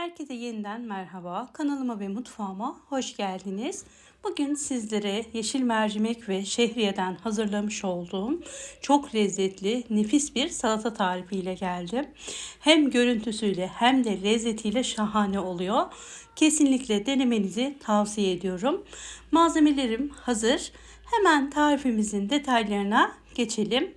Herkese yeniden merhaba. Kanalıma ve mutfağıma hoş geldiniz. Bugün sizlere yeşil mercimek ve şehriyeden hazırlamış olduğum çok lezzetli, nefis bir salata tarifiyle geldim. Hem görüntüsüyle hem de lezzetiyle şahane oluyor. Kesinlikle denemenizi tavsiye ediyorum. Malzemelerim hazır. Hemen tarifimizin detaylarına geçelim.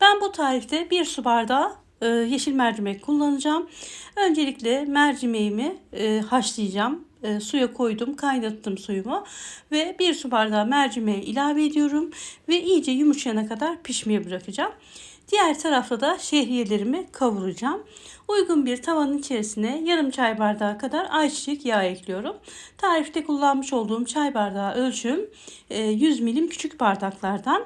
Ben bu tarifte bir su bardağı e, yeşil mercimek kullanacağım. Öncelikle mercimeğimi e, haşlayacağım. E, suya koydum, kaynattım suyumu ve bir su bardağı mercimeği ilave ediyorum ve iyice yumuşayana kadar pişmeye bırakacağım. Diğer tarafta da şehriyelerimi kavuracağım. Uygun bir tavanın içerisine yarım çay bardağı kadar ayçiçek yağı ekliyorum. Tarifte kullanmış olduğum çay bardağı ölçüm 100 milim küçük bardaklardan.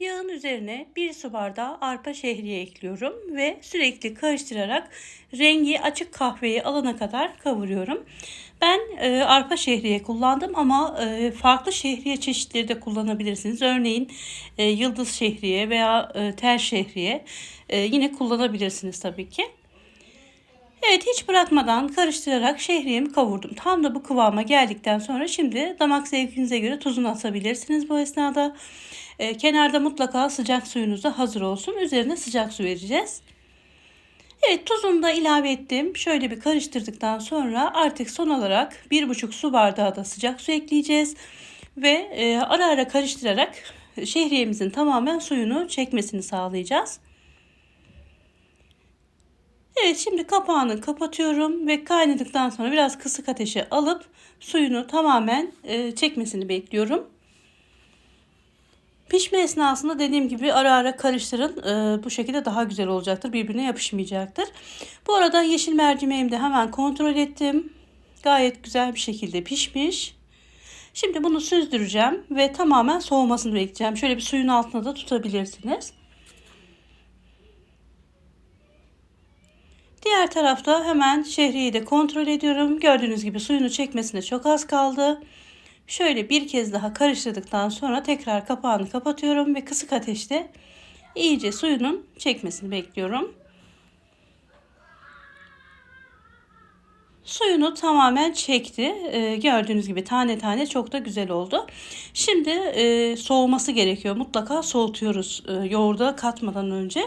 Yağın üzerine bir su bardağı arpa şehriye ekliyorum ve sürekli karıştırarak rengi açık kahveyi alana kadar kavuruyorum. Ben e, arpa şehriye kullandım ama e, farklı şehriye çeşitleri de kullanabilirsiniz. Örneğin e, yıldız şehriye veya e, tel şehriye e, yine kullanabilirsiniz tabii ki. Evet hiç bırakmadan karıştırarak şehriyemi kavurdum. Tam da bu kıvama geldikten sonra şimdi damak zevkinize göre tuzunu atabilirsiniz bu esnada. E, kenarda mutlaka sıcak suyunuz da hazır olsun. Üzerine sıcak su vereceğiz. Evet tuzunu da ilave ettim. Şöyle bir karıştırdıktan sonra artık son olarak 1,5 su bardağı da sıcak su ekleyeceğiz. Ve e, ara ara karıştırarak şehriyemizin tamamen suyunu çekmesini sağlayacağız. Evet şimdi kapağını kapatıyorum ve kaynadıktan sonra biraz kısık ateşe alıp suyunu tamamen e, çekmesini bekliyorum. Pişme esnasında dediğim gibi ara ara karıştırın. Ee, bu şekilde daha güzel olacaktır. Birbirine yapışmayacaktır. Bu arada yeşil mercimeğimi de hemen kontrol ettim. Gayet güzel bir şekilde pişmiş. Şimdi bunu süzdüreceğim ve tamamen soğumasını bekleyeceğim. Şöyle bir suyun altında da tutabilirsiniz. Diğer tarafta hemen şehriyeyi de kontrol ediyorum. Gördüğünüz gibi suyunu çekmesine çok az kaldı. Şöyle bir kez daha karıştırdıktan sonra tekrar kapağını kapatıyorum ve kısık ateşte iyice suyunun çekmesini bekliyorum. Suyunu tamamen çekti. Ee, gördüğünüz gibi tane tane çok da güzel oldu. Şimdi e, soğuması gerekiyor. Mutlaka soğutuyoruz e, yoğurda katmadan önce.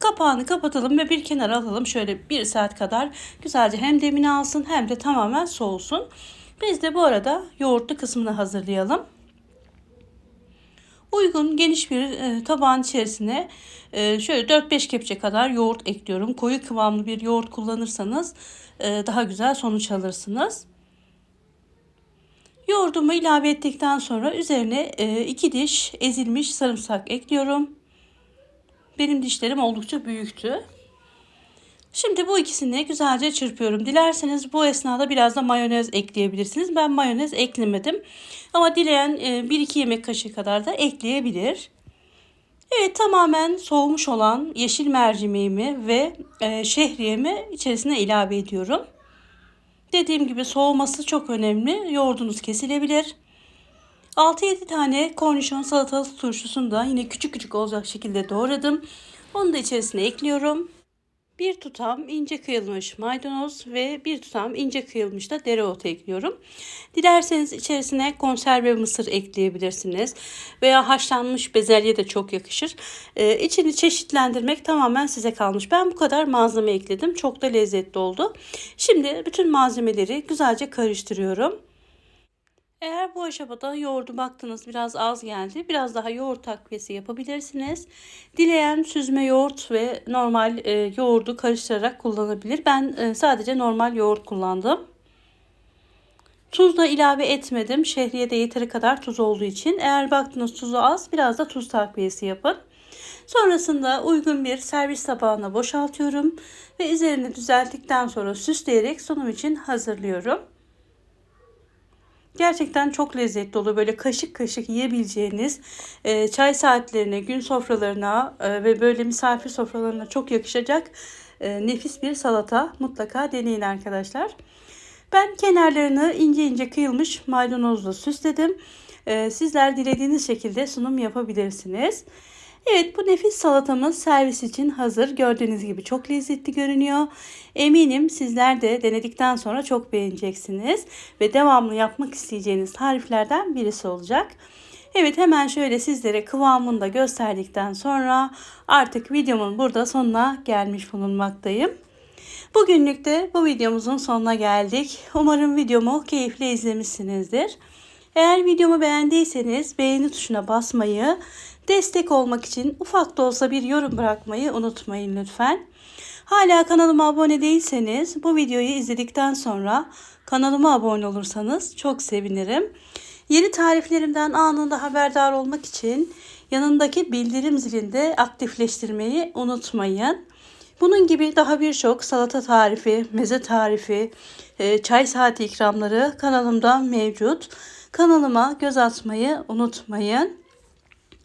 Kapağını kapatalım ve bir kenara alalım. Şöyle bir saat kadar güzelce hem demini alsın hem de tamamen soğusun. Biz de bu arada yoğurtlu kısmını hazırlayalım. Uygun geniş bir e, tabağın içerisine e, şöyle 4-5 kepçe kadar yoğurt ekliyorum. Koyu kıvamlı bir yoğurt kullanırsanız e, daha güzel sonuç alırsınız. Yoğurdumu ilave ettikten sonra üzerine 2 diş ezilmiş sarımsak ekliyorum. Benim dişlerim oldukça büyüktü. Şimdi bu ikisini güzelce çırpıyorum. Dilerseniz bu esnada biraz da mayonez ekleyebilirsiniz. Ben mayonez eklemedim. Ama dileyen 1-2 e, yemek kaşığı kadar da ekleyebilir. Evet tamamen soğumuş olan yeşil mercimeğimi ve e, şehriyemi içerisine ilave ediyorum. Dediğim gibi soğuması çok önemli. Yoğurdunuz kesilebilir. 6-7 tane kornişon salatalık turşusunu da yine küçük küçük olacak şekilde doğradım. Onu da içerisine ekliyorum. Bir tutam ince kıyılmış maydanoz ve bir tutam ince kıyılmış da dereotu ekliyorum. Dilerseniz içerisine konserve mısır ekleyebilirsiniz. Veya haşlanmış bezelye de çok yakışır. Ee, içini çeşitlendirmek tamamen size kalmış. Ben bu kadar malzeme ekledim. Çok da lezzetli oldu. Şimdi bütün malzemeleri güzelce karıştırıyorum. Eğer bu aşamada yoğurdu baktınız biraz az geldi. Biraz daha yoğurt takviyesi yapabilirsiniz. Dileyen süzme yoğurt ve normal e, yoğurdu karıştırarak kullanabilir. Ben e, sadece normal yoğurt kullandım. Tuz da ilave etmedim. Şehriye de yeteri kadar tuz olduğu için. Eğer baktınız tuzu az biraz da tuz takviyesi yapın. Sonrasında uygun bir servis tabağına boşaltıyorum. Ve üzerini düzelttikten sonra süsleyerek sunum için hazırlıyorum. Gerçekten çok lezzetli oluyor. Böyle kaşık kaşık yiyebileceğiniz e, çay saatlerine, gün sofralarına e, ve böyle misafir sofralarına çok yakışacak e, nefis bir salata. Mutlaka deneyin arkadaşlar. Ben kenarlarını ince ince kıyılmış maydanozla süsledim. E, sizler dilediğiniz şekilde sunum yapabilirsiniz. Evet bu nefis salatamız servis için hazır. Gördüğünüz gibi çok lezzetli görünüyor. Eminim sizler de denedikten sonra çok beğeneceksiniz. Ve devamlı yapmak isteyeceğiniz tariflerden birisi olacak. Evet hemen şöyle sizlere kıvamını da gösterdikten sonra artık videomun burada sonuna gelmiş bulunmaktayım. Bugünlük de bu videomuzun sonuna geldik. Umarım videomu keyifle izlemişsinizdir. Eğer videomu beğendiyseniz beğeni tuşuna basmayı, destek olmak için ufak da olsa bir yorum bırakmayı unutmayın lütfen. Hala kanalıma abone değilseniz bu videoyu izledikten sonra kanalıma abone olursanız çok sevinirim. Yeni tariflerimden anında haberdar olmak için yanındaki bildirim zilinde aktifleştirmeyi unutmayın. Bunun gibi daha birçok salata tarifi, meze tarifi, e, çay saati ikramları kanalımda mevcut. Kanalıma göz atmayı unutmayın.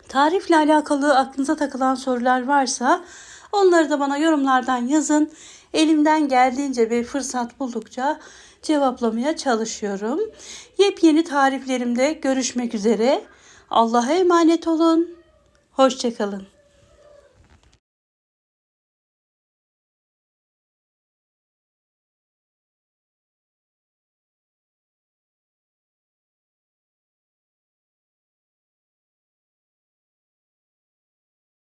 Tarifle alakalı aklınıza takılan sorular varsa onları da bana yorumlardan yazın. Elimden geldiğince bir fırsat buldukça cevaplamaya çalışıyorum. Yepyeni tariflerimde görüşmek üzere. Allah'a emanet olun. Hoşçakalın.